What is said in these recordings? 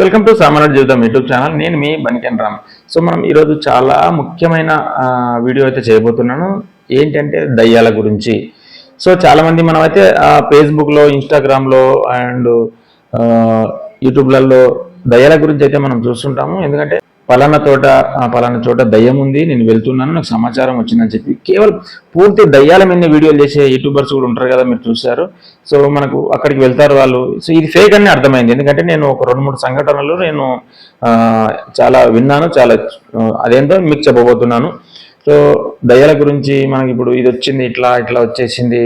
Welcome to సామాన్య జీవితం YouTube channel నేను మీ బనికెన్ రామ్. సో మనం ఈరోజు చాలా ముఖ్యమైన వీడియో అయితే చేయబోతున్నాను. ఏంటంటే దయ్యాల గురించి. సో చాలామంది మనమైతే ఆ, ఫేస్బుక్లో ఇన్స్టాగ్రామ్లో అండ్ యూట్యూబ్లలో దయ్యాల గురించి అయితే మనం చూస్తుంటాము. ఎందుకంటే పలానా తోట ఆ, పలానా చోట దయ్యం ఉంది నేను వెళ్తున్నాను నాకు సమాచారం వచ్చిందని చెప్పి కేవలం పూర్తి దయ్యాల మీద వీడియోలు చేసే యూట్యూబర్స్ కూడా ఉంటారు కదా మీరు చూశారు. సో మనకు అక్కడికి వెళ్తారు వాళ్ళు. సో ఇది ఫేక్ అని అర్థమైంది. ఎందుకంటే నేను ఒక రెండు మూడు సంఘటనలు నేను చాలా విన్నాను చాలా అదేంటో మీకు చెప్పబోతున్నాను. సో దయ్యాల గురించి మనకి ఇప్పుడు ఇది వచ్చింది ఇట్లా ఇట్లా వచ్చేసింది.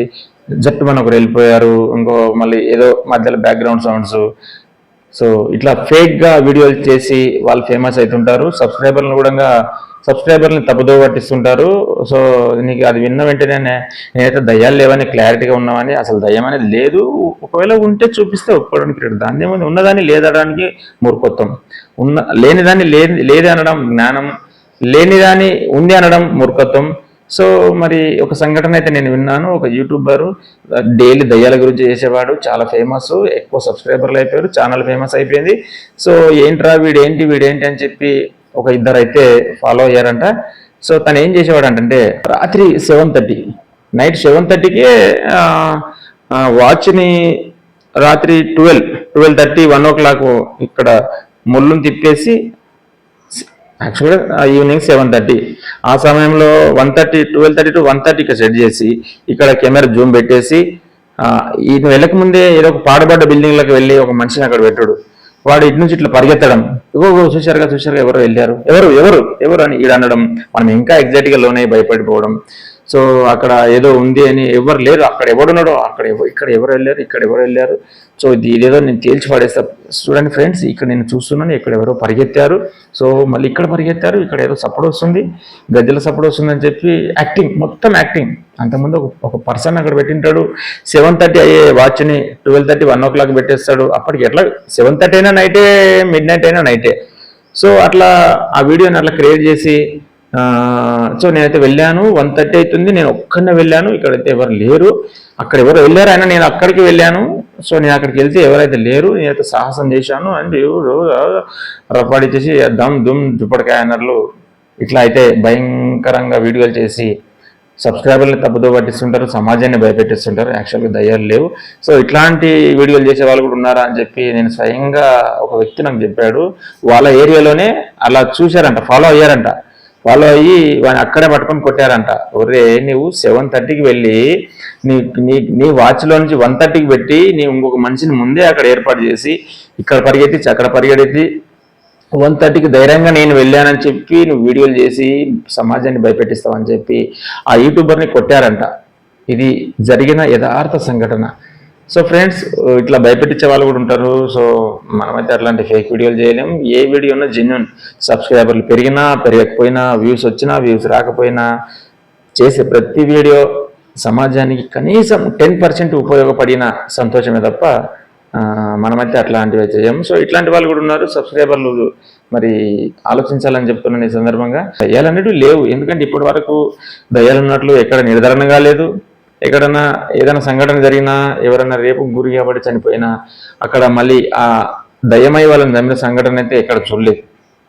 జట్టు మన ఒకరు వెళ్ళిపోయారు ఇంకో మళ్ళీ ఏదో మధ్యలో బ్యాక్గ్రౌండ్ సౌండ్స్ సో ఇట్లా ఫేక్గా వీడియోలు చేసి వాళ్ళు ఫేమస్ అవుతుంటారు సబ్స్క్రైబర్లను కూడా సబ్స్క్రైబర్ని తప్పుదో పట్టిస్తుంటారు. సో నీకు అది విన్న వెంటనే నే- నేనైతే దయ్యాలు లేవని క్లారిటీగా ఉన్నామని అసలు దయ్యం అనేది లేదు. ఒకవేళ ఉంటే చూపిస్తే ఒప్పుకోవడానికి లేదు. దాన్ని ఏముంది ఉన్నదాన్ని లేదనడానికి మూర్ఖత్వం. ఉన్న లేనిదాన్ని లేని లేదనడం అనడం జ్ఞానం. లేనిదాన్ని ఉంది అనడం మూర్ఖత్వం. సో మరి ఒక సంఘటన అయితే నేను విన్నాను. ఒక యూట్యూబర్ డైలీ దయ్యాల గురించి చేసేవాడు చాలా ఫేమస్ ఎక్కువ సబ్స్క్రైబర్లు అయిపోయారు ఛానల్ ఫేమస్ అయిపోయింది. సో ఏంట్రా వీడేంటి వీడేంటి అని చెప్పి ఒక ఇద్దరు అయితే ఫాలో అయ్యారంట. సో తను ఏం చేసేవాడు అంటే రాత్రి సెవెన్ థర్టీ నైట్ సెవెన్ థర్టీకే వాచ్ని రాత్రి twelve twelve thirty one o'clock ఇక్కడ ముళ్ళును తిప్పేసి యాక్చువల్గా ఈవినింగ్ సెవెన్ థర్టీ ఆ సమయంలో one thirty twelve thirty to one థర్టీకి సెట్ చేసి ఇక్కడ కెమెరా జూమ్ పెట్టేసి ఈయన వెళ్ళకముందే ఏదో ఒక పాడబడ్డ బిల్డింగ్లకు వెళ్ళి ఒక మనిషిని అక్కడ పెట్టాడు. వాడు ఇటు నుంచి ఇట్లా పరిగెత్తడం. ఇగో చూశారుగా చూశారుగా ఎవరు వెళ్ళారు? ఎవరు ఎవరు ఎవరు అని ఈడ అనడం మనం ఇంకా ఎగ్జాక్ట్గా లోనే భయపడిపోవడం. సో అక్కడ ఏదో ఉంది అని ఎవరు లేరు. అక్కడ ఎవడున్నాడో అక్కడ ఇక్కడ ఎవరు వెళ్ళారు ఇక్కడ ఎవరు వెళ్ళారు. సో ఇది ఇదేదో నేను తేల్చి పడేస్తా. చూడండి ఫ్రెండ్స్ ఇక్కడ నేను చూస్తున్నాను ఇక్కడ ఎవరో పరిగెత్తారు. సో మళ్ళీ ఇక్కడ పరిగెత్తారు ఇక్కడ ఏదో సపోర్ట్ వస్తుంది గద్దెల సపోర్ట్ వస్తుందని చెప్పి యాక్టింగ్ మొత్తం యాక్టింగ్ అంతకుముందు ఒక ఒక పర్సన్ అక్కడ పెట్టింటాడు. సెవెన్ థర్టీ అయ్యే వాచ్ని twelve thirty one o'clock పెట్టేస్తాడు. అప్పటికి ఎట్లా? సెవెన్ థర్టీ అయినా నైటే మిడ్ నైట్ అయినా నైటే సో అట్లా ఆ వీడియోని అట్లా క్రియేట్ చేసి సో నేనైతే వెళ్ళాను. వన్ థర్టీ అవుతుంది నేను ఒక్కనే వెళ్ళాను. ఇక్కడైతే ఎవరు లేరు. అక్కడ ఎవరు వెళ్ళారు అయినా నేను అక్కడికి వెళ్ళాను. సో నేను అక్కడికి వెళ్తే ఎవరైతే లేరు నేనైతే సాహసం చేశాను. అండ్ రపాడి చేసి దమ్ దుమ్ దుప్పటికాయ ఇట్లా అయితే భయంకరంగా వీడియోలు చేసి సబ్స్క్రైబర్లు తప్పుదో పట్టిస్తుంటారు సమాజాన్ని భయపెట్టిస్తుంటారు. యాక్చువల్గా దయ్యాలు లేవు. సో ఇట్లాంటి వీడియోలు చేసే వాళ్ళు కూడా ఉన్నారా అని చెప్పి నేను స్వయంగా ఒక వ్యక్తి నాకు చెప్పాడు. వాళ్ళ ఏరియాలోనే అలా చూశారంట ఫాలో అయ్యారంట. ఫాలో అయ్యి వాడిని అక్కడే పట్టుకొని కొట్టారంట. ఒరే నువ్వు సెవెన్ థర్టీకి వెళ్ళి నీ నీ నీ వాచ్లో నుంచి వన్ థర్టీకి పెట్టి నీ ఇంకొక మనిషిని ముందే అక్కడ ఏర్పాటు చేసి ఇక్కడ పరిగెత్తి అక్కడ పరిగెత్తి వన్ థర్టీకి ధైర్యంగా నేను వెళ్ళానని చెప్పి నువ్వు వీడియోలు చేసి సమాజాన్ని భయపెట్టిస్తావని చెప్పి ఆ యూట్యూబర్ని కొట్టారంట. ఇది జరిగిన యథార్థ సంఘటన. సో ఫ్రెండ్స్ uh, ఇట్లా భయపెట్టించే వాళ్ళు కూడా ఉంటారు. సో మనమైతే అట్లాంటి ఫేక్ వీడియోలు చేయలేము ఏ వీడియో ఉన్నా జెన్యున్ సబ్స్క్రైబర్లు పెరిగినా పెరగకపోయినా వ్యూస్ వచ్చినా వ్యూస్ రాకపోయినా చేసే ప్రతి వీడియో సమాజానికి కనీసం టెన్ పర్సెంట్ ఉపయోగపడిన సంతోషమే తప్ప మనమైతే అట్లాంటివి చేయము సో ఇట్లాంటి వాళ్ళు కూడా ఉన్నారు. సబ్స్క్రైబర్లు మరి ఆలోచించాలని చెప్తున్నాను ఈ సందర్భంగా దయ్యాలనేవి లేవు. ఎందుకంటే ఇప్పటి వరకు దయ్యాలు ఉన్నట్లు ఎక్కడ నిర్ధారణగా లేదు. ఎక్కడన్నా ఏదైనా సంఘటన జరిగినా ఎవరైనా రేపు గురి కాబట్టి చనిపోయినా అక్కడ మళ్ళీ ఆ దయ్యమై వాళ్ళని నమ్మిన సంఘటన అయితే ఎక్కడ చూడలేదు.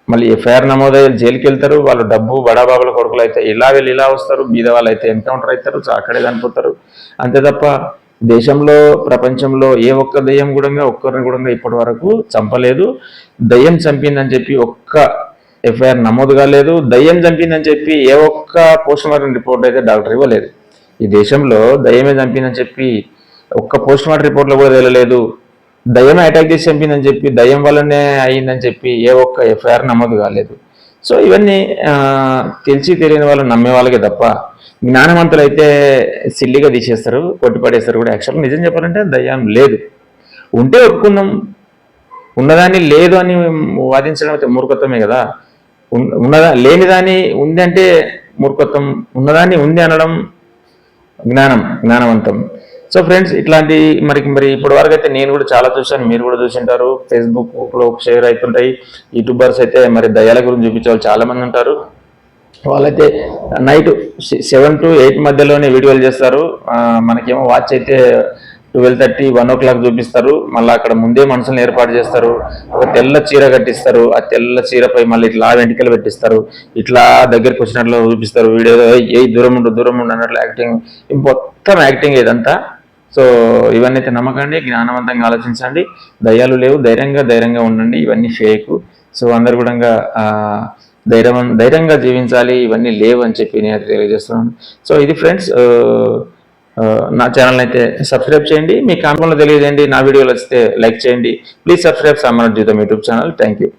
మళ్ళీ ఎఫ్ఐఆర్ నమోదయ్యి జైలుకి వెళ్తారు వాళ్ళు డబ్బు బడాబాబుల కొడుకులు అయితే ఇలా వెళ్ళి ఇలా వస్తారు బీద వాళ్ళు అయితే ఎన్కౌంటర్ అవుతారు అక్కడే చనిపోతారు. అంతే తప్ప దేశంలో ప్రపంచంలో ఏ ఒక్క దయ్యం కూడా ఒక్కరిని కూడా ఇప్పటి వరకు చంపలేదు. దయ్యం చంపిందని చెప్పి ఒక్క ఎఫ్ఐఆర్ నమోదు కాలేదు. దయ్యం చంపిందని చెప్పి ఏ ఒక్క పోస్ట్ మార్టం రిపోర్ట్ అయితే డాక్టర్ ఇవ్వలేదు. ఈ దేశంలో దయ్యమే చంపిందని చెప్పి ఒక్క పోస్ట్ మార్టం రిపోర్ట్లో కూడా తెలియలేదు దయ్యమే అటాక్ చేసి చంపిందని చెప్పి దయ్యం వల్లనే అయిందని చెప్పి ఏ ఒక్క ఎఫ్ఐఆర్ నమోదు కాలేదు. సో ఇవన్నీ తెలిసి తెలియని వాళ్ళు నమ్మే వాళ్ళకే తప్ప జ్ఞానవంతులు అయితే సిల్లిగా తీసేస్తారు కొట్టిపడేస్తారు కూడా. యాక్చువల్గా నిజం చెప్పాలంటే దయ్యం లేదు. ఉంటే ఒప్పుకుందాం. ఉన్నదాన్ని లేదు అని వాదించడం అయితే మూర్ఖత్వమే కదా. ఉన్నదా లేనిదాన్ని ఉంది అంటే మూర్ఖత్వం. ఉన్నదాన్ని ఉంది అనడం జ్ఞానం జ్ఞానవంతం. సో ఫ్రెండ్స్ ఇట్లాంటి మరి మరి ఇప్పటి వరకు అయితే నేను కూడా చాలా చూశాను మీరు కూడా చూసింటారు. ఫేస్బుక్లో షేర్ అవుతుంటాయి. యూట్యూబర్స్ అయితే మరి దయాల గురించి చూపించే వాళ్ళు చాలా మంది ఉంటారు. వాళ్ళైతే నైట్ సెవెన్ టు ఎయిట్ మధ్యలోనే వీడియోలు చేస్తారు. మనకేమో వాచ్ అయితే twelve thirty one o'clock చూపిస్తారు. మళ్ళీ అక్కడ ముందే మనుషులను ఏర్పాటు చేస్తారు. ఒక తెల్ల చీర కట్టిస్తారు. ఆ తెల్ల చీరపై మళ్ళీ ఇట్లా వెంటికలు పెట్టిస్తారు. ఇట్లా దగ్గరికి వచ్చినట్లు చూపిస్తారు. వీడియో ఏ దూరం ఉండు దూరం ఉండు అన్నట్లు యాక్టింగ్ మొత్తం యాక్టింగ్ ఇదంతా. సో ఇవన్నీ అయితే నమ్మకండి జ్ఞానవంతంగా ఆలోచించండి. దయ్యాలు లేవు. ధైర్యంగా ధైర్యంగా ఉండండి. ఇవన్నీ షేక్ సో అందరు కూడా ధైర్యం ధైర్యంగా జీవించాలి. ఇవన్నీ లేవు అని చెప్పి నేను అయితే తెలియజేస్తున్నాను. సో ఇది ఫ్రెండ్స్ నా ఛానల్ అయితే సబ్స్క్రైబ్ చేయండి. మీ కామెంట్లో తెలియజేయండి. నా వీడియోలు వస్తే లైక్ చేయండి. ప్లీజ్ సబ్స్క్రైబ్ సామాన్య జీవితం యూట్యూబ్ ఛానల్ థ్యాంక్ యూ